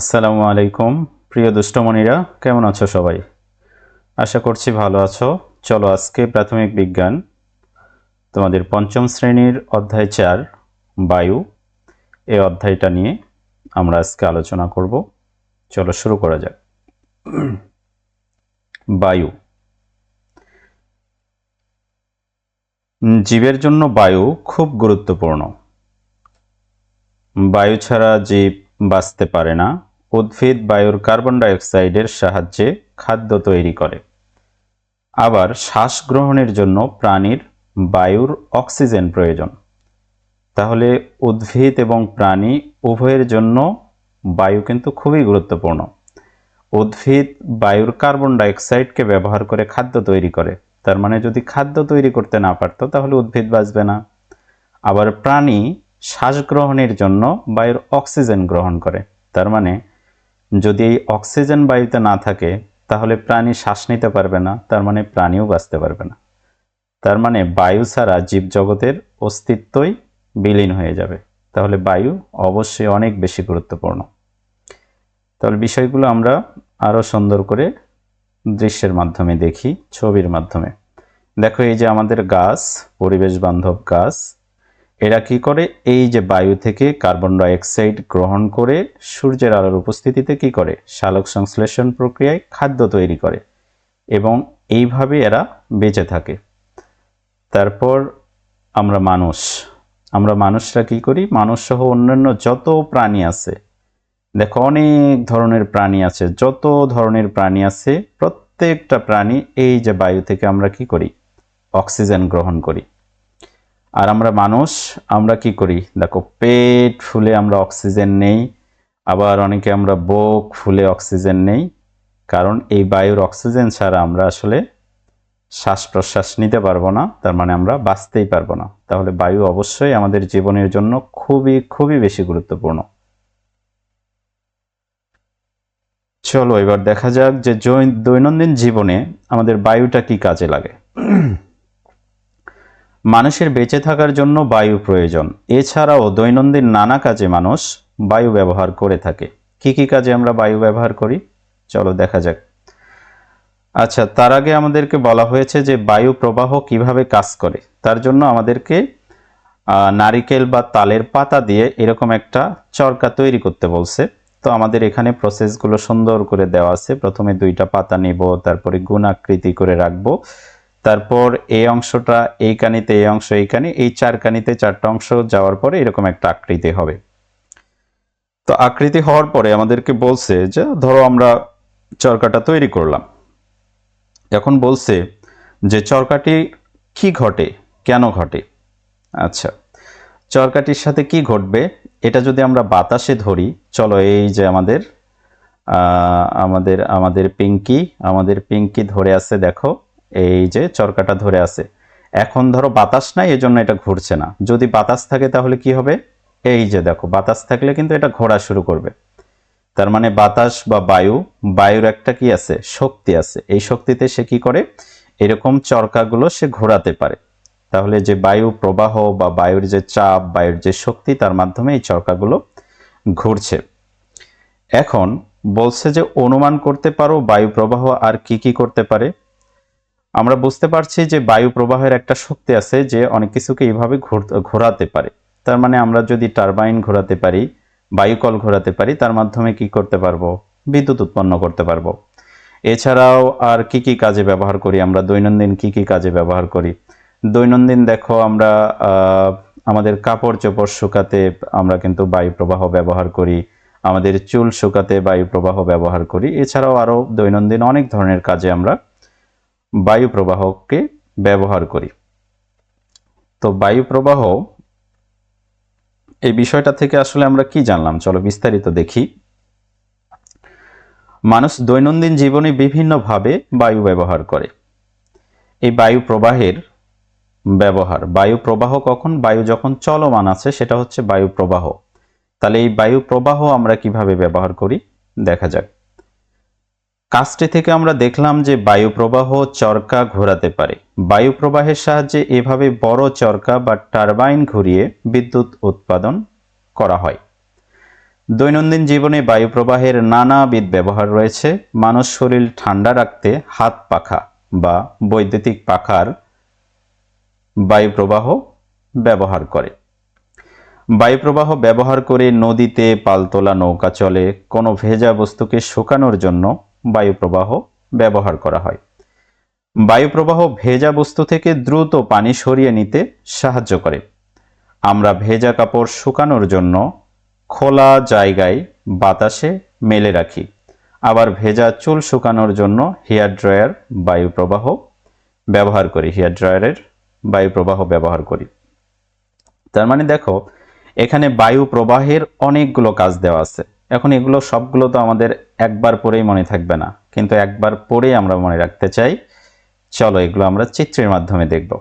আসসালামু আলাইকুম, প্রিয় দুষ্টমণিরা, কেমন আছো সবাই? আশা করছি ভালো আছো। চলো আজকে প্রাথমিক বিজ্ঞান, তোমাদের পঞ্চম শ্রেণির অধ্যায় চার, বায়ু এই অধ্যায়টা নিয়ে আমরা আজকে আলোচনা করব। চলো শুরু করা যাক। বায়ু, জীবের জন্য বায়ু খুব গুরুত্বপূর্ণ। বায়ু ছাড়া জীব বাঁচতে পারে না, উদ্ভিদ বায়ুর কার্বন ডাইঅক্সাইডের সাহায্যে খাদ্য তৈরি করে। আবার শ্বাস গ্রহণের জন্য প্রাণীর বায়ুর অক্সিজেন প্রয়োজন। তাহলে উদ্ভিদ এবং প্রাণী উভয়ের জন্য বায়ু কিন্তু খুবই গুরুত্বপূর্ণ। উদ্ভিদ বায়ুর কার্বন ডাইঅক্সাইডকে ব্যবহার করে খাদ্য তৈরি করে। তার মানে যদি খাদ্য তৈরি করতে না পারতো তাহলে উদ্ভিদ বাঁচবে না। আবার প্রাণী শ্বাস গ্রহণের জন্য বায়ুর অক্সিজেন গ্রহণ করে। তার মানে যদি এই অক্সিজেন বায়ুতে না থাকে, তাহলে প্রাণী শ্বাস নিতে পারবে না, তার মানে প্রাণীও বাঁচতে পারবে না। তার মানে বায়ু ছাড়া জীবজগতের অস্তিত্বই বিলীন হয়ে যাবে। তাহলে বায়ু অবশ্যই অনেক বেশি গুরুত্বপূর্ণ। তাহলে বিষয়গুলো আমরা আরও সুন্দর করে দৃশ্যের মাধ্যমে দেখি, ছবির মাধ্যমে। দেখো এই যে আমাদের গাছ, পরিবেশ বান্ধব গাছ এরা কি করে? এই যে বায়ু থেকে কার্বন ডাইঅক্সাইড গ্রহণ করে সূর্যের আলোর উপস্থিতিতে কি করে? সালোক সংশ্লেষণ প্রক্রিয়ায় খাদ্য তৈরি করে এবং এইভাবে এরা বেঁচে থাকে। তারপর আমরা মানুষ। আমরা মানুষরা কি করি? মানুষ সহ অন্যান্য যত প্রাণী আছে, দেখো অনেক ধরনের প্রাণী আছে, যত ধরনের প্রাণী আছে, প্রত্যেকটা প্রাণী এই যে বায়ু থেকে আমরা কি করি? অক্সিজেন গ্রহণ করি। আর আমরা মানুষ, আমরা কি করি? দেখো, পেট ফুলে আমরা অক্সিজেন নেই, আবার অনেকে আমরা বুক ফুলে অক্সিজেন নেই, কারণ এই বায়ুর অক্সিজেন ছাড়া আমরা আসলে শ্বাস প্রশ্বাস নিতে পারব না, তার মানে আমরা বাঁচতেই পারব না। তাহলে বায়ু অবশ্যই আমাদের জীবনের জন্য খুবই খুবই বেশি গুরুত্বপূর্ণ। চলো, এবার দেখা যাক যে দৈনন্দিন জীবনে আমাদের বায়ুটা কি কাজে লাগে। মানুষের বেঁচে থাকার জন্য বায়ু প্রয়োজন। এছাড়াও দৈনন্দিন নানা কাজে মানুষ বায়ু ব্যবহার করে থাকে। কি কি কাজে আমরা বায়ু ব্যবহার করি? চলো দেখা যাক। আচ্ছা তার আগে আমাদেরকে বলা হয়েছে যে বায়ু প্রবাহ কীভাবে কাজ করে। তার জন্য আমাদেরকে নারিকেল বা তালের পাতা দিয়ে এরকম একটা চরকা তৈরি করতে বলছে। তো আমাদের এখানে প্রসেসগুলো সুন্দর করে দেওয়া আছে। প্রথমে দুইটা পাতা নিব, তারপরে গুণ আকৃতি করে রাখব। তারপর এই অংশটা এই কানিতে এই অংশ এই কানি, এই চার কানিতে, চারটা অংশ যাওয়ার পরে এরকম একটা আকৃতি হবে। তো আকৃতি হওয়ার পরে আমাদেরকে বলছে যে, ধরো আমরা চরকাটা তৈরি করলাম। এখন বলছে যে, চরকাটি কি ঘটে? কেন ঘটে? আচ্ছা চরকাটির সাথে কি ঘটবে? এটা যদি আমরা বাতাসে ধরি, চলো এই যে আমাদের আমাদের আমাদের পিঙ্কি আমাদের পিঙ্কি ধরে আছে দেখো। এই যে চরকাটা ধরে আছে। এখন ধরো বাতাস নাই, এজন্য এটা ঘুরছে না। যদি বাতাস থাকে তাহলে কি হবে? এই যে দেখো, বাতাস থাকলে কিন্তু এটা ঘোরা শুরু করবে। তার মানে বাতাস বা বায়ু, বায়ুর একটা কি আছে? শক্তি আছে। এই শক্তিতে সে কি করে? এরকম চরকাগুলো সে ঘোরাতে পারে। তাহলে যে বায়ু প্রবাহ বা বায়ুর যে চাপ, বায়ুর যে শক্তি, তার মাধ্যমে এই চরকাগুলো ঘুরছে। এখন বলছে যে অনুমান করতে পারো বায়ু প্রবাহ আর কি কি করতে পারে? আমরা বুঝতে পারছি যে বায়ু প্রবাহের একটা শক্তি আছে যে অনেক কিছুকে এইভাবে ঘোরাতে পারে। তার মানে আমরা যদি টারবাইন ঘোরাতে পারি, বায়ুকল ঘোরাতে পারি, তার মাধ্যমে কি করতে পারব? বিদ্যুৎ উৎপন্ন করতে পারব। এছাড়াও আর কি কি কাজে ব্যবহার করি? আমরা দৈনন্দিন কি কি কাজে ব্যবহার করি? দৈনন্দিন দেখো আমরা আমাদের কাপড় চোপড় শুকাতে আমরা কিন্তু বায়ু প্রবাহ ব্যবহার করি। আমাদের চুল শুকাতে বায়ু প্রবাহ ব্যবহার করি। এছাড়াও আরও দৈনন্দিন অনেক ধরনের কাজে আমরা বায়ু প্রবাহকে ব্যবহার করি। তো বায়ু প্রবাহ এই বিষয়টা থেকে আসলে আমরা কি জানলাম? চলো বিস্তারিত দেখি। মানুষ দৈনন্দিন জীবনে বিভিন্নভাবে বায়ু ব্যবহার করে। এই বায়ু প্রবাহের ব্যবহার বায়ু প্রবাহ কখন, বায়ু যখন চলমান আছে, সেটা হচ্ছে বায়ু প্রবাহ তাহলে এই বায়ু প্রবাহ আমরা কীভাবে ব্যবহার করি? দেখা যাক। কাজটি থেকে আমরা দেখলাম যে বায়ু প্রবাহ চরকা ঘোরাতে পারে। বায়ু প্রবাহের সাহায্যে এভাবে বড় চরকা বা টারবাইন ঘুরিয়ে বিদ্যুৎ উৎপাদন করা হয়। দৈনন্দিন জীবনে বায়ু প্রবাহের নানাবিধ ব্যবহার রয়েছে। মানুষ শরীর ঠান্ডা রাখতে হাত পাখা বা বৈদ্যুতিক পাখার বায়ু প্রবাহ ব্যবহার করে। বায়ুপ্রবাহ ব্যবহার করে নদীতে পালতোলা নৌকা চলে, কোনো ভেজা বস্তুকে শুকানোর জন্য বায়ু প্রবাহ ব্যবহার করা হয়। বায়ুপ্রবাহ ভেজা বস্তু থেকে দ্রুত পানি সরিয়ে নিতে সাহায্য করে। আমরা ভেজা কাপড় শুকানোর জন্য খোলা জায়গায় বাতাসে মেলে রাখি। আবার ভেজা চুল শুকানোর জন্য হেয়ার ড্রায়ার বায়ু প্রবাহ ব্যবহার করি, হেয়ার ড্রায়ারের বায়ুপ্রবাহ ব্যবহার করি। তার মানে দেখো, এখানে বায়ু প্রবাহের অনেকগুলো কাজ দেওয়া আছে। এখন এগুলো সবগুলো তো আমাদের একবার পরেই মনে থাকবে না। কিন্তু একবার পরেই আমরা মনে রাখতে চাই, চলো এগুলো আমরা চিত্রের মাধ্যমে দেখব।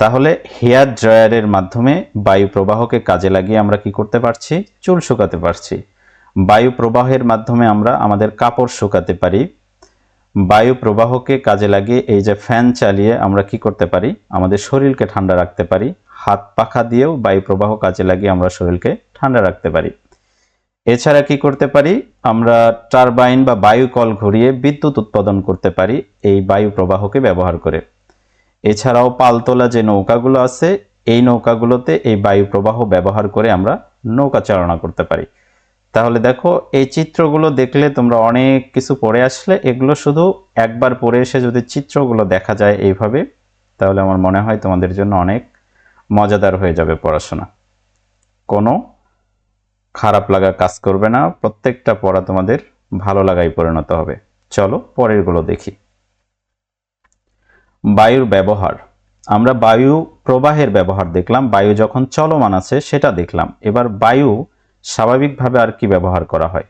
তাহলে হেয়ার ড্রায়ারের মাধ্যমে বায়ু প্রবাহকে কাজে লাগিয়ে আমরা কি করতে পারছি? চুল শুকাতে পারছি। বায়ু প্রবাহের মাধ্যমে আমরা আমাদের কাপড় শুকাতে পারি। বায়ু প্রবাহকে কাজে লাগিয়ে এই যে ফ্যান চালিয়ে আমরা কি করতে পারি? আমাদের শরীরকে ঠান্ডা রাখতে পারি। হাত পাখা দিয়েও বায়ু প্রবাহ কাজে লাগিয়ে আমরা শরীরকে ঠান্ডা রাখতে পারি। এছাড়া কি করতে পারি? আমরা টারবাইন বা বায়ু কল ঘুরিয়ে বিদ্যুৎ উৎপাদন করতে পারি এই বায়ু প্রবাহকে ব্যবহার করে। এছাড়াও পালতোলা যে নৌকাগুলো আছে, এই নৌকাগুলোতে এই বায়ু প্রবাহ ব্যবহার করে আমরা নৌকা চালনা করতে পারি। তাহলে দেখো, এই চিত্রগুলো দেখলে তোমরা অনেক কিছু পড়ে আসলে। এগুলো শুধু একবার পড়ে এসে যদি চিত্রগুলো দেখা যায় এইভাবে, তাহলে আমার মনে হয় তোমাদের জন্য অনেক মজাদার হয়ে যাবে পড়াশোনা। কোনো খারাপ লাগা কাজ করবে না, প্রত্যেকটা পড়া তোমাদের ভালো লাগাই পরিণত হবে। চলো পরেরগুলো দেখি। বায়ুর ব্যবহার। আমরা বায়ু প্রবাহের ব্যবহার দেখলাম, বায়ু যখন চলমান আছে সেটা দেখলাম। এবার বায়ু স্বাভাবিকভাবে আর কি ব্যবহার করা হয়?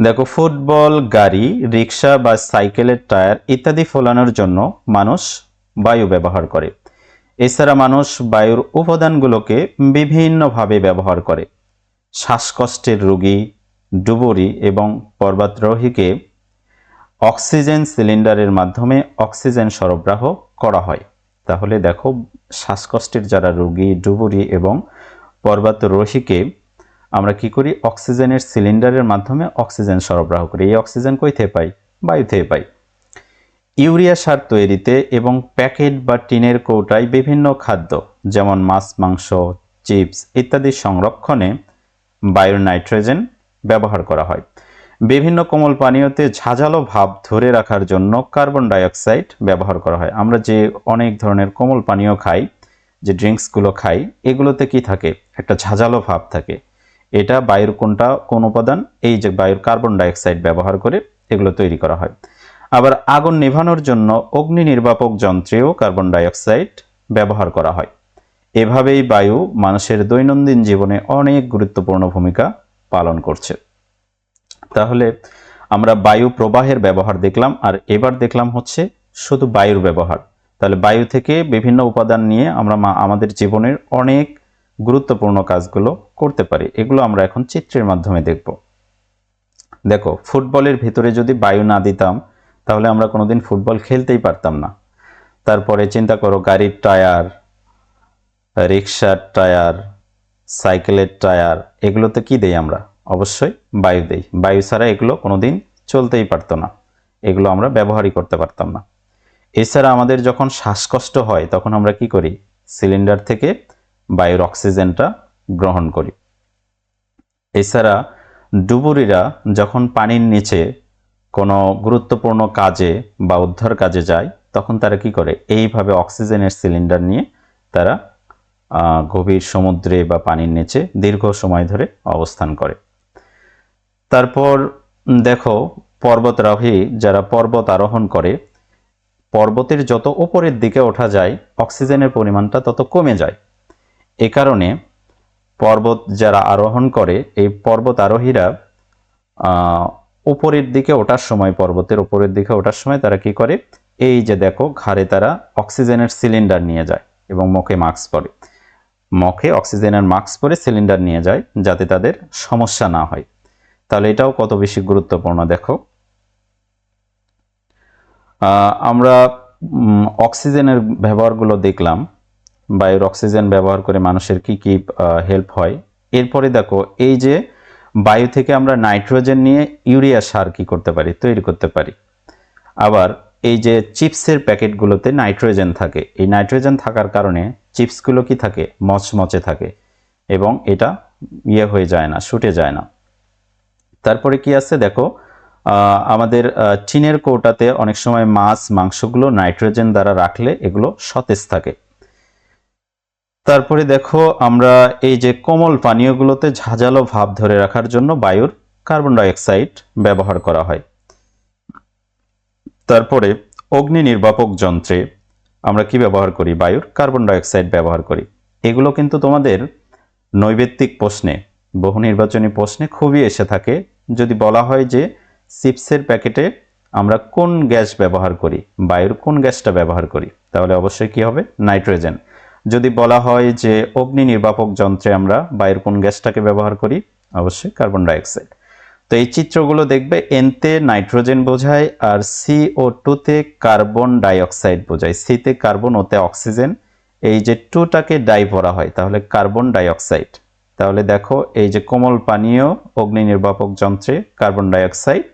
দেখো, ফুটবল, গাড়ি, রিক্সা বা সাইকেলের টায়ার ইত্যাদি ফোলানোর জন্য মানুষ বায়ু ব্যবহার করে। এছাড়া মানুষ বায়ুর উপাদানগুলোকে বিভিন্নভাবে ব্যবহার করে। শ্বাসকষ্টের রোগী, ডুবুরি এবং পর্বতারোহীকে অক্সিজেন সিলিন্ডারের মাধ্যমে অক্সিজেন সরবরাহ করা হয়। তাহলে দেখো, শ্বাসকষ্টের যারা রোগী, ডুবুরি এবং পর্বতারোহীকে আমরা কি করি? অক্সিজেনের সিলিন্ডারের মাধ্যমে অক্সিজেন সরবরাহ করি। এই অক্সিজেন কই থেকে পাই? বায়ু থেকে পাই। ইউরিয়া সার তৈরিতে এবং প্যাকেট বা টিনের কৌটায় বিভিন্ন খাদ্য, যেমন মাছ, মাংস, চিপস ইত্যাদি সংরক্ষণে বায়ুর নাইট্রোজেন ব্যবহার করা হয়। বিভিন্ন কোমল পানীয়তে ঝাঁঝালো ভাব ধরে রাখার জন্য কার্বন ডাইঅক্সাইড ব্যবহার করা হয়। আমরা যে অনেক ধরনের কোমল পানীয় খাই, যে ড্রিঙ্কসগুলো খাই, এগুলোতে কি থাকে? একটা ঝাঁঝালো ভাব থাকে। এটা বায়ুর কোনটা, কোন উপাদান? এই যে বায়ুর কার্বন ডাইঅক্সাইড ব্যবহার করে এগুলো তৈরি করা হয়। আবার আগুন নেভানোর জন্য অগ্নি নির্বাপক যন্ত্রেও কার্বন ডাইঅক্সাইড ব্যবহার করা হয়। এভাবেই বায়ু মানুষের দৈনন্দিন জীবনে অনেক গুরুত্বপূর্ণ ভূমিকা পালন করছে। তাহলে আমরা বায়ু প্রবাহের ব্যবহার দেখলাম, আর এবার দেখলাম হচ্ছে শুধু বায়ুর ব্যবহার। তাহলে বায়ু থেকে বিভিন্ন উপাদান নিয়ে আমরা আমাদের জীবনের অনেক গুরুত্বপূর্ণ কাজগুলো করতে পারি। এগুলো আমরা এখন চিত্রের মাধ্যমে দেখব। দেখো, ফুটবলের ভিতরে যদি বায়ু না দিতাম তাহলে আমরা কোনোদিন ফুটবল খেলতেই পারতাম না। তারপরে চিন্তা করো, গাড়ির টায়ার, রিক্সার টায়ার, সাইকেলের টায়ার, এগুলোতে কি দেই আমরা? অবশ্যই বায়ু দেই। বায়ু ছাড়া এগুলো কোনোদিন চলতেই পারতো না। এগুলো আমরা ব্যবহারই করতে পারতাম না। এছাড়া আমাদের যখন শ্বাসকষ্ট হয়, তখন আমরা কি করি? সিলিন্ডার থেকে বায়ুর অক্সিজেনটা গ্রহণ করি। এছাড়া ডুবুরিরা যখন পানির নিচে কোনো গুরুত্বপূর্ণ কাজে বা উদ্ধার কাজে যায়, তখন তারা কি করে? এইভাবে অক্সিজেনের সিলিন্ডার নিয়ে তারা গভীর সমুদ্রে বা পানির নিচে দীর্ঘ সময় ধরে অবস্থান করে। তারপর, দেখো, পর্বতারোহী যারা পর্বত আরোহণ করে, পর্বতের যত উপরের দিকে ওঠা যায়, অক্সিজেনের পরিমাণটা তত কমে যায়। এ কারণে পর্বত যারা আরোহণ করে, এই পর্বত আরোহীরা উপরের দিকে ওঠার সময়, পর্বতের উপরের দিকে ওঠার সময় তারা কি করে? এই যে দেখো, ঘাড়ে তারা অক্সিজেনের সিলিন্ডার নিয়ে যায় এবং মুখে মাস্ক পরে। মুখে অক্সিজেনের মাস্ক পরে সিলিন্ডার নিয়ে যায় যাতে তাদের সমস্যা না হয়। তাহলে এটাও কত বেশি গুরুত্বপূর্ণ দেখো। আমরা অক্সিজেনের ব্যবহারগুলো দেখলাম। বায়ুর অক্সিজেন ব্যবহার করে মানুষের কি কি হেল্প হয়। এরপরে দেখো, এই যে বায়ু থেকে আমরা নাইট্রোজেন নিয়ে ইউরিয়া সার কি করতে পারি? তৈরি করতে পারি। আবার এই যে চিপসের প্যাকেটগুলোতে নাইট্রোজেন থাকে, এই নাইট্রোজেন থাকার কারণে চিপসগুলো কি থাকে? মচমচে থাকে এবং এটা ইয়ে হয়ে যায় না, শুটে যায় না। তারপরে কি আছে দেখো আমাদের টিনের কৌটাতে অনেক সময় মাছ, মাংসগুলো নাইট্রোজেন দ্বারা রাখলে এগুলো সতেজ থাকে। তারপরে দেখো আমরা এই যে কোমল পানীয়গুলোতে ঝাঁঝালো ভাব ধরে রাখার জন্য বায়ুর কার্বন ডাইঅক্সাইড ব্যবহার করা হয়। তারপরে অগ্নি নির্বাপক যন্ত্রে আমরা কি ব্যবহার করি? বায়ুর কার্বন ডাইঅক্সাইড ব্যবহার করি। এগুলো কিন্তু তোমাদের নৈবেত্তিক প্রশ্নে, বহু নির্বাচনী প্রশ্নে খুবই এসে থাকে। যদি বলা হয় যে চিপসের প্যাকেটে আমরা কোন গ্যাস ব্যবহার করি, বায়ুর কোন গ্যাসটা ব্যবহার করি, তাহলে অবশ্যই কি হবে? নাইট্রোজেন। যদি বলা হয় যে অগ্নি নির্বাপক যন্ত্রে আমরা বায়ুর কোন গ্যাসটাকে ব্যবহার করি, অবশ্যই কার্বন ডাইঅক্সাইড। তো এই চিত্রগুলো দেখবে এনতে নাইট্রোজেন বোঝায় আর সি ও টুতে কার্বন ডাইঅক্সাইড বোঝায়। সিতে কার্বন ওতে অক্সিজেন। এই যে টুটাকে ডাই পড়া হয়, তাহলে কার্বন ডাইঅক্সাইড। তাহলে দেখো এই যে কোমল পানীয় অগ্নি নির্বাপক যন্ত্রে কার্বন ডাইঅক্সাইড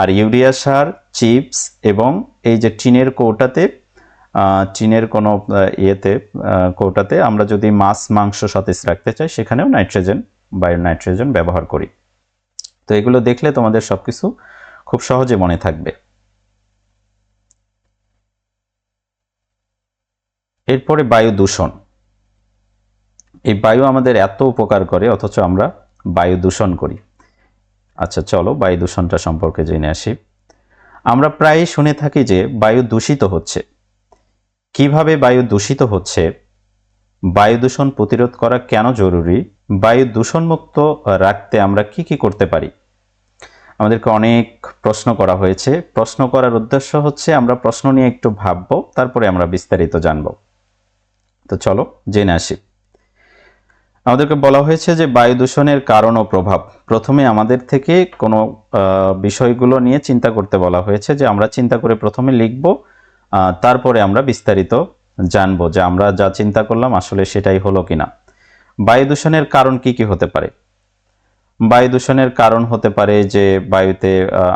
আর ইউরিয়া সার, চিপস এবং এই যে টিনের কৌটাতে টিনের কোনো ইয়েতে কৌটাতে আমরা যদি মাছ, মাংস সতেজ রাখতে চাই, সেখানেও নাইট্রোজেন বায়ু নাইট্রোজেন ব্যবহার করি। তো এগুলো দেখলে তোমাদের সবকিছু খুব সহজে মনে থাকবে। এরপরে বায়ু দূষণ। এই বায়ু আমাদের এত উপকার করে, অথচ আমরা বায়ু দূষণ করি। আচ্ছা চলো বায়ু দূষণটা সম্পর্কে জেনে আসি। আমরা প্রায়ই শুনে থাকি যে বায়ু দূষিত হচ্ছে। কীভাবে বায়ু দূষিত হচ্ছে? বায়ু দূষণ প্রতিরোধ করা কেন জরুরি? বায়ু দূষণমুক্ত রাখতে আমরা কি কি করতে পারি? আমাদেরকে অনেক প্রশ্ন করা হয়েছে। প্রশ্ন করার উদ্দেশ্য হচ্ছে, আমরা প্রশ্ন নিয়ে একটু ভাববো, তারপরে আমরা বিস্তারিত জানব। তো চলো, জেনে আসি। আমাদেরকে বলা হয়েছে যে, বায়ু দূষণের কারণ ও প্রভাব। প্রথমে আমাদের থেকে কোনো বিষয়গুলো নিয়ে চিন্তা করতে বলা হয়েছে যে, আমরা চিন্তা করে প্রথমে লিখব তারপরে আমরা বিস্তারিত জানব যে আমরা যা চিন্তা করলাম আসলে সেটাই হলো কিনা। বায়ু দূষণের কারণ কি কি হতে পারে? বায়ু দূষণের কারণ হতে পারে যে বায়ুতে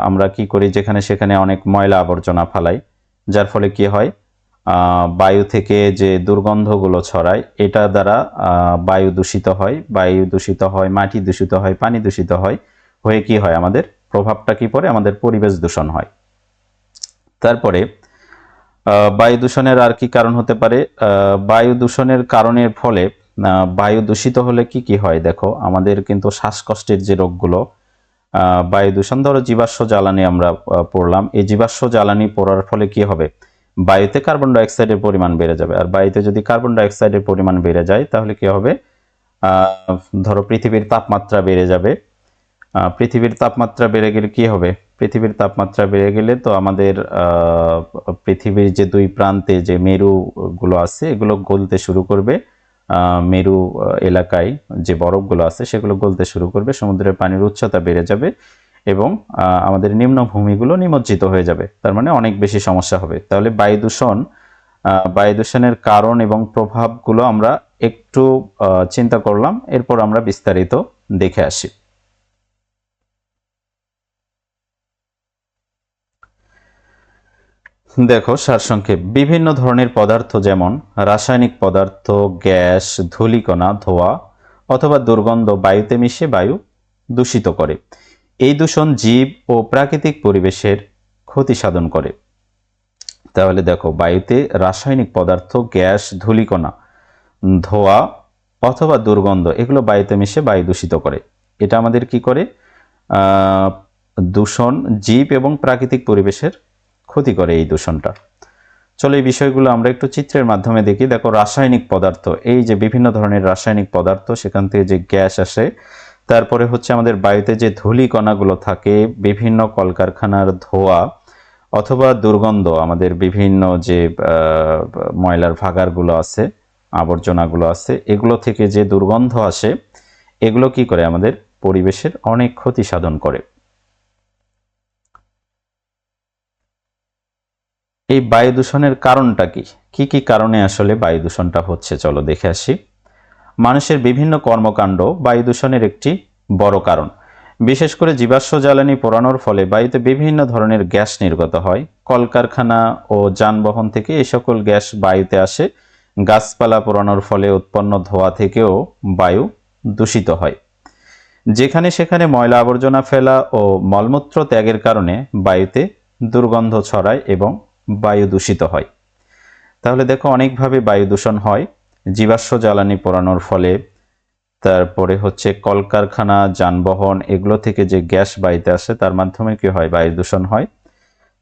আমরা কি করি যেখানে সেখানে অনেক ময়লা আবর্জনা ফালাই, যার ফলে কি হয়? বায়ু থেকে যে দুর্গন্ধগুলো ছড়ায়, এটা দ্বারা বায়ু দূষিত হয়। বায়ু দূষিত হয়, মাটি দূষিত হয়, পানি দূষিত হয়। হয়ে কি হয়? আমাদের প্রভাবটা কি পড়ে? আমাদের পরিবেশ দূষণ হয়। তারপরে বায়ু দূষণের আর কি কারণ হতে পারে? বায়ু দূষণের কারণের ফলে বায়ু দূষিত হলে কি কি হয়? দেখো, আমাদের কিন্তু শ্বাসকষ্টের যে রোগগুলো বায়ু দূষণ, ধরো জীবাশ্ম জ্বালানি আমরা পড়লাম। এই জীবাশ্ম জ্বালানি পড়ার ফলে কি হবে? বায়ুতে কার্বন ডাইঅক্সাইডের পরিমাণ বেড়ে যাবে। আর বায়ুতে যদি কার্বন ডাইঅক্সাইডের পরিমাণ বেড়ে যায়, তাহলে কি হবে? ধরো পৃথিবীর তাপমাত্রা বেড়ে যাবে। পৃথিবীর তাপমাত্রা বেড়ে গেলে কি হবে? পৃথিবীর তাপমাত্রা বেড়ে গেলে তো আমাদের পৃথিবীর যে দুই প্রান্তে যে মেরুগুলো আছে, এগুলো গলতে শুরু করবে। মেরু এলাকায় যে বরফগুলো আছে, সেগুলো গলতে শুরু করবে। সমুদ্রের পানির উচ্চতা বেড়ে যাবে এবং আমাদের নিম্নভূমিগুলো নিমজ্জিত হয়ে যাবে। তার মানে অনেক বেশি সমস্যা হবে। তাহলে বায়ু দূষণ বায়ু দূষণের কারণ এবং প্রভাবগুলো আমরা একটু চিন্তা করলাম। এরপর আমরা বিস্তারিত দেখে আসি। দেখো, সারসংক্ষেপ। বিভিন্ন ধরনের পদার্থ যেমন রাসায়নিক পদার্থ, গ্যাস, ধূলিকণা, ধোঁয়া অথবা দুর্গন্ধ বায়ুতে মিশে বায়ু দূষিত করে। এই দূষণ জীব ও প্রাকৃতিক পরিবেশের ক্ষতি সাধন করে। তাহলে দেখো, বায়ুতে রাসায়নিক পদার্থ, গ্যাস, ধূলিকণা, ধোঁয়া অথবা দুর্গন্ধ এগুলো বায়ুতে মিশে বায়ু দূষিত করে। এটা আমাদের কি করে? দূষণ জীব এবং প্রাকৃতিক পরিবেশের ক্ষতি করে এই দূষণটা। চলো এই বিষয়গুলো আমরা একটু চিত্রের মাধ্যমে দেখি। দেখো, রাসায়নিক পদার্থ, এই যে বিভিন্ন ধরনের রাসায়নিক পদার্থ, সেখান থেকে যে গ্যাস আসে, তারপরে হচ্ছে আমাদের বায়ুতে যে ধূলি কণাগুলো থাকে, বিভিন্ন কলকারখানার ধোঁয়া অথবা দুর্গন্ধ, আমাদের বিভিন্ন যে ময়লার ভাগারগুলো আছে, আবর্জনাগুলো আছে, এগুলো থেকে যে দুর্গন্ধ আসে, এগুলো কি করে আমাদের পরিবেশের অনেক ক্ষতি সাধন করে। এই বায়ু দূষণের কারণটা কি? কি কি কারণে আসলে বায়ু দূষণটা হচ্ছে? চলো দেখে আসি। মানুষের বিভিন্ন কর্মকাণ্ড বায়ু দূষণের একটি বড় কারণ। বিশেষ করে জীবাশ্ম জ্বালানি পোড়ানোর ফলে বায়ুতে বিভিন্ন ধরনের গ্যাস নির্গত হয়। কলকারখানা ও যানবাহন থেকে এই সকল গ্যাস বায়ুতে আসে। গাছপালা পোড়ানোর ফলে উৎপন্ন ধোঁয়া থেকেও বায়ু দূষিত হয়। যেখানে সেখানে ময়লা আবর্জনা ফেলা ও মলমূত্র ত্যাগের কারণে বায়ুতে দুর্গন্ধ ছড়ায় এবং বায়ু দূষিত হয়। তাহলে দেখো অনেকভাবে বায়ু দূষণ হয়। জীবাশ্ম জ্বালানি পোড়ানোর ফলে, তারপরে হচ্ছে কলকারখানা, যানবাহন, এগুলো থেকে যে গ্যাস বায়ুতে আসে, তার মাধ্যমে কি হয়? বায়ু দূষণ হয়।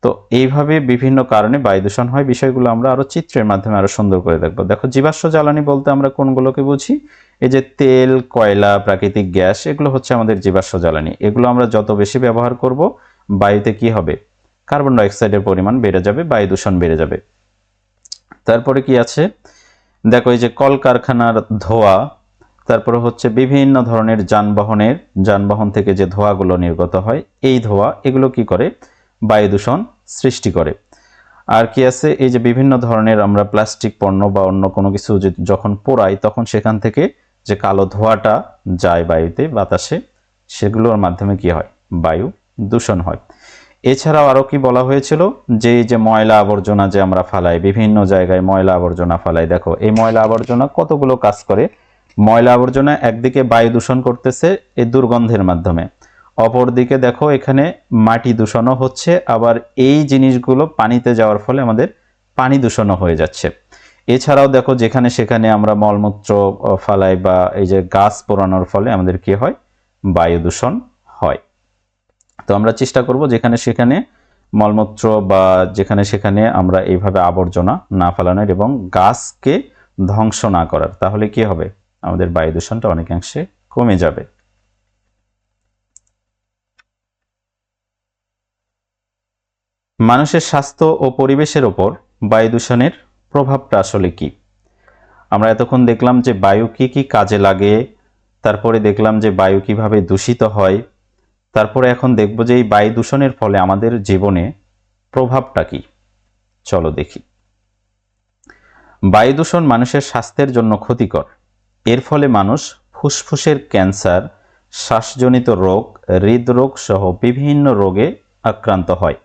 তো এইভাবে বিভিন্ন কারণে বায়ু দূষণ হয়। বিষয়গুলো আমরা আরও চিত্রের মাধ্যমে আরও সুন্দর করে দেখব। দেখো, জীবাশ্ম জ্বালানি বলতে আমরা কোনগুলোকে বুঝি? এই যে তেল, কয়লা, প্রাকৃতিক গ্যাস, এগুলো হচ্ছে আমাদের জীবাশ্ম জ্বালানি। এগুলো আমরা যত বেশি ব্যবহার করব, বায়ুতে কি হবে? কার্বন ডাইঅক্সাইডের পরিমাণ বেড়ে যাবে, বায়ু দূষণ বেড়ে যাবে। তারপরে কি আছে? দেখো, এই যে কলকারখানার ধোঁয়া, তারপরে হচ্ছে বিভিন্ন ধরনের যানবাহনের, যানবাহন থেকে যে ধোঁয়াগুলো নির্গত হয়, এই ধোঁয়া, এগুলো কি করে? বায়ু দূষণ সৃষ্টি করে। আর কি আছে? এই যে বিভিন্ন ধরনের আমরা প্লাস্টিক পণ্য বা অন্য কোনো কিছু যখন পোড়াই, তখন সেখান থেকে যে কালো ধোঁয়াটা যায় বায়ুতে, বাতাসে, সেগুলোর মাধ্যমে কি হয়? বায়ু দূষণ হয়। এছাড়াও আরও কি বলা হয়েছিল? যে এই যে ময়লা আবর্জনা যে আমরা ফালাই, বিভিন্ন জায়গায় ময়লা আবর্জনা ফালাই। দেখো, এই ময়লা আবর্জনা কতগুলো কাজ করে? ময়লা আবর্জনা একদিকে বায়ু দূষণ করতেছে এই দুর্গন্ধের মাধ্যমে। অপরদিকে দেখো, এখানে মাটি দূষণও হচ্ছে, আবার এই জিনিসগুলো পানিতে যাওয়ার ফলে আমাদের পানি দূষণও হয়ে যাচ্ছে। এছাড়াও দেখো, যেখানে সেখানে আমরা মলমূত্র ফালাই বা এই যে গাছ পোড়ানোর ফলে আমাদের কি হয়? বায়ু দূষণ হয়। তো আমরা চেষ্টা করব যেখানে সেখানে মলমূত্র বা যেখানে সেখানে আমরা এইভাবে আবর্জনা না ফেলানোর এবং গাছকে ধ্বংস না করার। তাহলে কি হবে? আমাদের বায়ু দূষণটা অনেকাংশে কমে যাবে। মানুষের স্বাস্থ্য ও পরিবেশের ওপর বায়ু দূষণের প্রভাবটা আসলে কি? আমরা এতক্ষণ দেখলাম যে বায়ু কি কি কাজে লাগে, তারপরে দেখলাম যে বায়ু কীভাবে দূষিত হয় তারপরে এখন দেখব যে এই বায়ু দূষণের ফলে আমাদের জীবনে প্রভাবটা কি। চলো দেখি। বায়ু দূষণ মানুষের স্বাস্থ্যের জন্য ক্ষতিকর। এর ফলে মানুষ ফুসফুসের ক্যান্সার, শ্বাসজনিত রোগ, হৃদরোগ সহ বিভিন্ন রোগে আক্রান্ত হয়।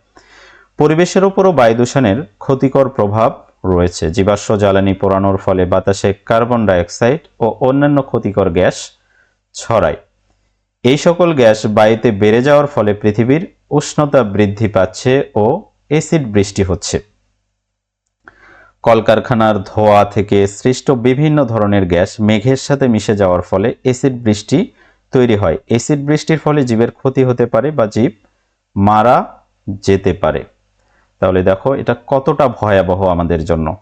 পরিবেশের উপরও বায়ু দূষণের ক্ষতিকর প্রভাব রয়েছে। জীবাশ্ম জ্বালানি পোড়ানোর ফলে বাতাসে কার্বন ডাইঅক্সাইড ও অন্যান্য ক্ষতিকর গ্যাস ছড়ায়। এই সকল গ্যাস বায়ুতে বেড়ে যাওয়ার ফলে পৃথিবীর উষ্ণতা বৃদ্ধি পাচ্ছে ও এসিড বৃষ্টি হচ্ছে। কলকারখানার ধোঁয়া থেকে সৃষ্ট বিভিন্ন ধরনের গ্যাস মেঘের সাথে মিশে যাওয়ার ফলে এসিড বৃষ্টি তৈরি হয়। এসিড বৃষ্টির ফলে জীবের ক্ষতি হতে পারে বা জীব মারা যেতে পারে। তাহলে দেখো, এটা কতটা ভয়াবহ আমাদের জন্য।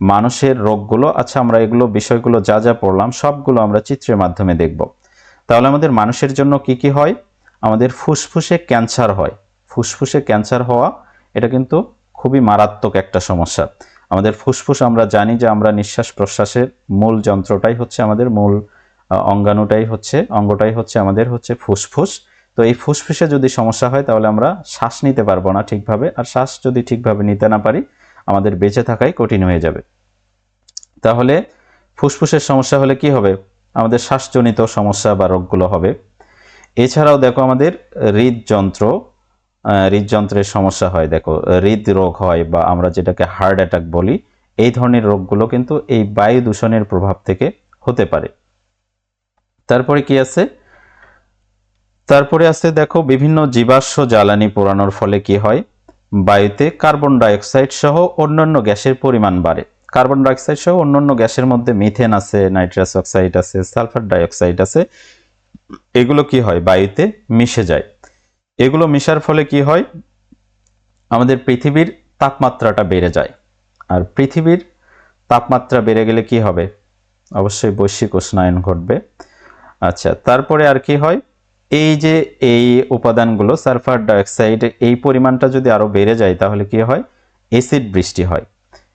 মানুষের রোগগুলো আচ্ছা আমরা এগুলো বিষয়গুলো যা যা পড়লাম, সবগুলো আমরা চিত্রের মাধ্যমে দেখব। তাহলে আমাদের মানুষের জন্য কি কি হয়? আমাদের ফুসফুসে ক্যান্সার হয়। ফুসফুসে ক্যান্সার হওয়া, এটা কিন্তু খুবই মারাত্মক একটা সমস্যা। আমাদের ফুসফুস আমরা জানি যে আমরা নিঃশ্বাস প্রশ্বাসের মূল যন্ত্রটাই হচ্ছে আমাদের মূল অঙ্গাণুটাই হচ্ছে, অঙ্গটাই হচ্ছে আমাদের হচ্ছে ফুসফুস। তো এই ফুসফুসে যদি সমস্যা হয় তাহলে আমরা শ্বাস নিতে পারব না ঠিকভাবে আর শ্বাস যদি ঠিকভাবে নিতে না পারি, আমাদের বেঁচে থাকাই কঠিন হয়ে যাবে। তাহলে ফুসফুসের সমস্যা হলে কি হবে? আমাদের শ্বাসজনিত সমস্যা বা রোগগুলো হবে। এছাড়াও দেখো আমাদের হৃদযন্ত্র হৃদযন্ত্রের সমস্যা হয়। দেখো, হৃদরোগ হয় বা আমরা যেটাকে হার্ট অ্যাটাক বলি, এই ধরনের রোগগুলো কিন্তু এই বায়ু দূষণের প্রভাব থেকে হতে পারে। তারপরে কি আছে? তারপরে আছে দেখো বিভিন্ন জীবাশ্ম জ্বালানি পোড়ানোর ফলে কি হয়? বায়ুতে কার্বন ডাইঅক্সাইড সহ অন্যান্য গ্যাসের পরিমাণ বাড়ে। কার্বন ডাইঅক্সাইড সহ অন্যান্য গ্যাসের মধ্যে মিথেন আছে, নাইট্রাস অক্সাইড আছে, সালফার ডাইঅক্সাইড আছে। এগুলো কি হয়? বায়ুতে মিশে যায়। এগুলো মিশার ফলে কি হয়? আমাদের পৃথিবীর তাপমাত্রাটা বেড়ে যায়। আর পৃথিবীর তাপমাত্রা বেড়ে গেলে কি হবে? অবশ্যই বৈশ্বিক উষ্ণায়ন ঘটবে। আচ্ছা তারপরে আর কি হয়? এই যে এই উপাদানগুলো, সালফার ডাইঅক্সাইড, এই পরিমাণটা যদি আরও বেড়ে যায়, তাহলে কি হয়? এসিড বৃষ্টি হয়।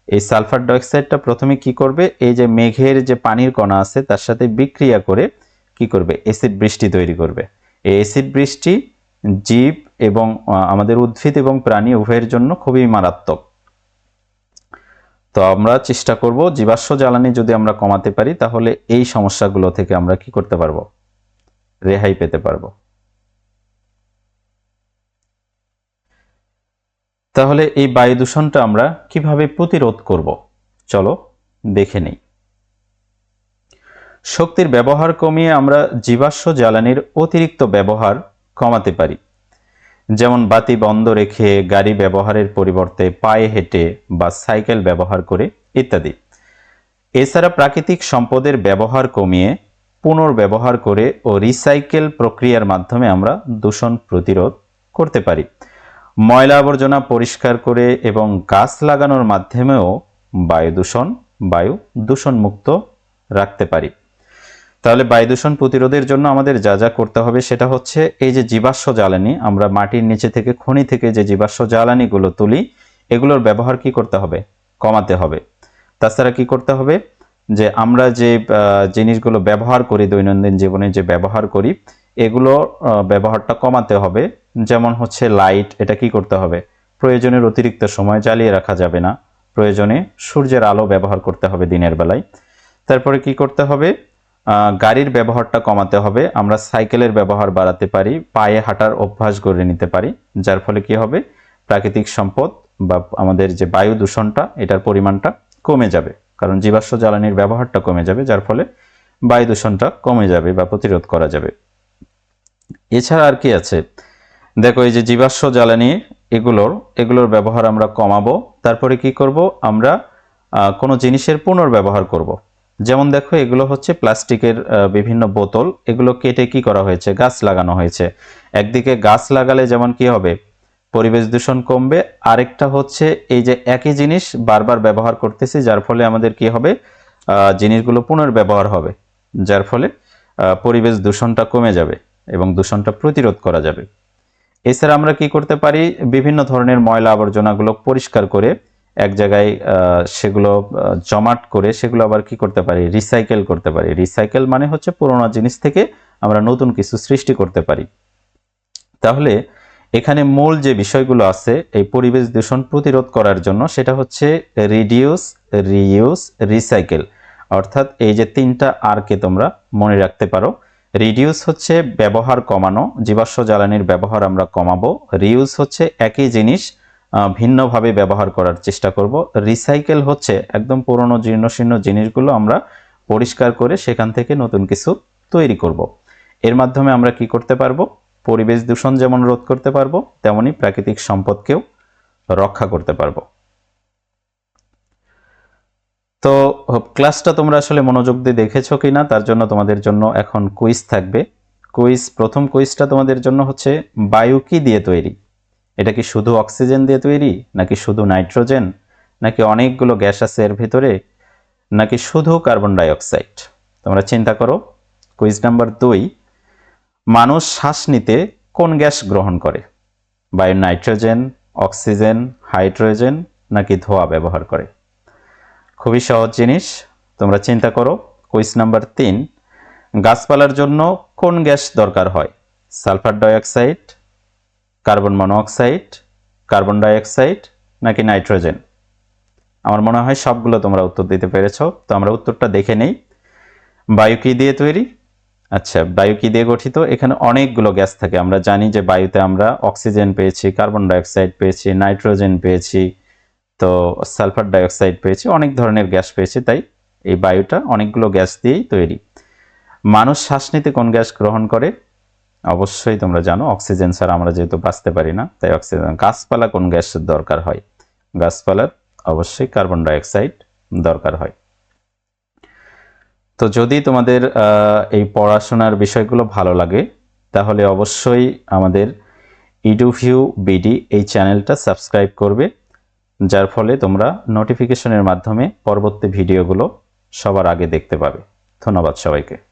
এই সালফার ডাইঅক্সাইডটা প্রথমে কি করবে? এই যে মেঘের যে পানির কণা আছে, তার সাথে বিক্রিয়া করে কি করবে? এসিড বৃষ্টি তৈরি করবে। এই এসিড বৃষ্টি জীব এবং আমাদের উদ্ভিদ এবং প্রাণী উভয়ের জন্য খুবই মারাত্মক। তো আমরা চেষ্টা করব জীবাশ্ম জ্বালানি যদি আমরা কমাতে পারি, তাহলে এই সমস্যাগুলো থেকে আমরা কি করতে পারব? রেহাই পেতে পারব। তাহলে এই বায়ু দূষণটা আমরা কীভাবে প্রতিরোধ করব? চলো দেখে নেই। শক্তির ব্যবহার কমিয়ে আমরা জীবাশ্ম জ্বালানির অতিরিক্ত ব্যবহার কমাতে পারি। যেমন বাতি বন্ধ রেখে গাড়ি ব্যবহারের পরিবর্তে পায়ে হেঁটে বা সাইকেল ব্যবহার করে ইত্যাদি। এছাড়া প্রাকৃতিক সম্পদের ব্যবহার কমিয়ে পুনর্ব্যবহার করে ও রিসাইকেল প্রক্রিয়ার মাধ্যমে আমরা দূষণ প্রতিরোধ করতে পারি। ময়লা আবর্জনা পরিষ্কার করে এবং গাছ লাগানোর মাধ্যমেও বায়ু দূষণ, বায়ু দূষণমুক্ত রাখতে পারি। তাহলে বায়ু দূষণ প্রতিরোধের জন্য আমাদের যা যা করতে হবে সেটা হচ্ছে এই যে জীবাশ্ম জ্বালানি, আমরা মাটির নিচে থেকে খনি থেকে যে জীবাশ্ম জ্বালানিগুলো তুলি, এগুলোর ব্যবহার কি করতে হবে? কমাতে হবে। তাছাড়া কি করতে হবে? যে আমরা যে জিনিসগুলো ব্যবহার করি দৈনন্দিন জীবনে যে ব্যবহার করি এগুলো ব্যবহারটা কমাতে হবে। যেমন হচ্ছে লাইট এটা কি করতে হবে? প্রয়োজনের অতিরিক্ত সময় জ্বালিয়ে রাখা যাবে না। প্রয়োজনে সূর্যের আলো ব্যবহার করতে হবে দিনের বেলায়। তারপরে কি করতে হবে? গাড়ির ব্যবহারটা কমাতে হবে। আমরা সাইকেলের ব্যবহার বাড়াতে পারি, পায়ে হাঁটার অভ্যাস গড়ে নিতে পারি। যার ফলে কি হবে? প্রাকৃতিক সম্পদ বা আমাদের যে বায়ু দূষণটা, এটার পরিমাণটা কমে যাবে। কারণ জীবাশ্ম জ্বালানির ব্যবহারটা কমে যাবে, যার ফলে বায়ু দূষণটা কমে যাবে বা প্রতিরোধ করা যাবে। এছাড়া আর কি আছে? দেখো, এই যে জীবাশ্ম জ্বালানি, এগুলোর এগুলোর ব্যবহার আমরা কমাবো। তারপরে কি করব? আমরা কোনো জিনিসের পুনর্ব্যবহার করব। যেমন দেখো, এগুলো হচ্ছে প্লাস্টিকের বিভিন্ন বোতল। এগুলো কেটে কি করা হয়েছে? গাছ লাগানো হয়েছে। একদিকে গাছ লাগালে যেমন কি হবে? পরিবেশ দূষণ কমবে। আরেকটা হচ্ছে, এই যে একই জিনিস বারবার ব্যবহার করতেছি, যার ফলে আমাদের কি হবে? জিনিসগুলো পুনর্ব্যবহার হবে। যার ফলে পরিবেশ দূষণটা কমে যাবে। এবং দূষণটা প্রতিরোধ করা যাবে। এছাড়া আমরা কি করতে পারি? বিভিন্ন ধরনের ময়লা আবর্জনাগুলো পরিষ্কার করে এক জায়গায় সেগুলো জমাট করে সেগুলো আবার কি করতে পারি? রিসাইকেল করতে পারি। রিসাইকেল মানে হচ্ছে পুরোনো জিনিস থেকে আমরা নতুন কিছু সৃষ্টি করতে পারি। তাহলে এখানে মূল যে বিষয়গুলো আছে, এই পরিবেশ দূষণ প্রতিরোধ করার জন্য সেটা হচ্ছে রিডিউস রিইউজ রিসাইকেল। অর্থাৎ এই যে তিনটা আরকে তোমরা মনে রাখতে পারো। রিডিউস হচ্ছে ব্যবহার কমানো, জীবাশ্ম জ্বালানির ব্যবহার আমরা কমাবো। রিউজ হচ্ছে একই জিনিস ভিন্নভাবে ব্যবহার করার চেষ্টা করব। রিসাইকেল হচ্ছে একদম পুরনো জীর্ণশীর্ণ জিনিসগুলো আমরা পরিষ্কার করে সেখান থেকে নতুন কিছু তৈরি করব। এর মাধ্যমে আমরা কি করতে পারব? পরিবেশ দূষণ যেমন রোধ করতে পারব, তেমনি প্রাকৃতিক সম্পদকেও রক্ষা করতে পারব। তো ক্লাসটা তোমরা আসলে মনোযোগ দিয়ে দেখেছ কি না তার জন্য তোমাদের জন্য এখন কুইজ থাকবে। কুইজ, প্রথম কুইজটা তোমাদের জন্য হচ্ছে, বায়ু কি দিয়ে তৈরি? এটা কি শুধু অক্সিজেন দিয়ে তৈরি, নাকি শুধু নাইট্রোজেন, নাকি অনেকগুলো গ্যাস আছে এর ভিতরে, নাকি শুধু কার্বন ডাইঅক্সাইড? তোমরা চিন্তা করো। কুইজ নাম্বার দুই, মানুষ শ্বাস নিতে কোন গ্যাস গ্রহণ করে? বায়ু নাইট্রোজেন, অক্সিজেন, হাইড্রোজেন, নাকি ধোয়া ব্যবহার করে? খুবই সহজ জিনিস। তোমরা চিন্তা করো, কুইজ নাম্বার তিন, গাছপালার জন্য কোন গ্যাস দরকার হয়? Sulphur dioxide, carbon monoxide carbon dioxide নাকি নাইট্রোজেন? আমার মনে হয় সবগুলো তোমরা উত্তর দিতে পেরেছ। তো আমরা উত্তরটা দেখে নেই। বায়ু কি দিয়ে তৈরি? আচ্ছা বায়ু কি দিয়ে গঠিত? এখানে অনেকগুলো গ্যাস থাকে। আমরা জানি যে বায়ুতে আমরা অক্সিজেন পেয়েছি, কার্বন ডাইঅক্সাইড পেয়েছি, নাইট্রোজেন পেয়েছি তো সালফার ডাইঅক্সাইড পেয়েছে, অনেক ধরনের গ্যাস পেয়েছে, তাই এই বায়ুটা অনেকগুলো গ্যাস দিয়েই তৈরি। মানুষ শ্বাস নিতে কোন গ্যাস গ্রহণ করে? অবশ্যই তোমরা জানো, অক্সিজেন ছাড়া আমরা যেহেতু বাঁচতে পারি না, তাই অক্সিজেন। গাছপালা কোন গ্যাসের দরকার হয়? গাছপালার অবশ্যই কার্বন ডাইঅক্সাইড দরকার হয়। তো যদি তোমাদের এই পড়াশোনার বিষয়গুলো ভালো লাগে, তাহলে অবশ্যই আমাদের ইডুভিউ বিডি এই চ্যানেলটা সাবস্ক্রাইব করবে। যার ফলে তোমরা নোটিফিকেশনের মাধ্যমে পরবর্তী ভিডিওগুলো সবার আগে দেখতে পাবে। ধন্যবাদ সবাইকে।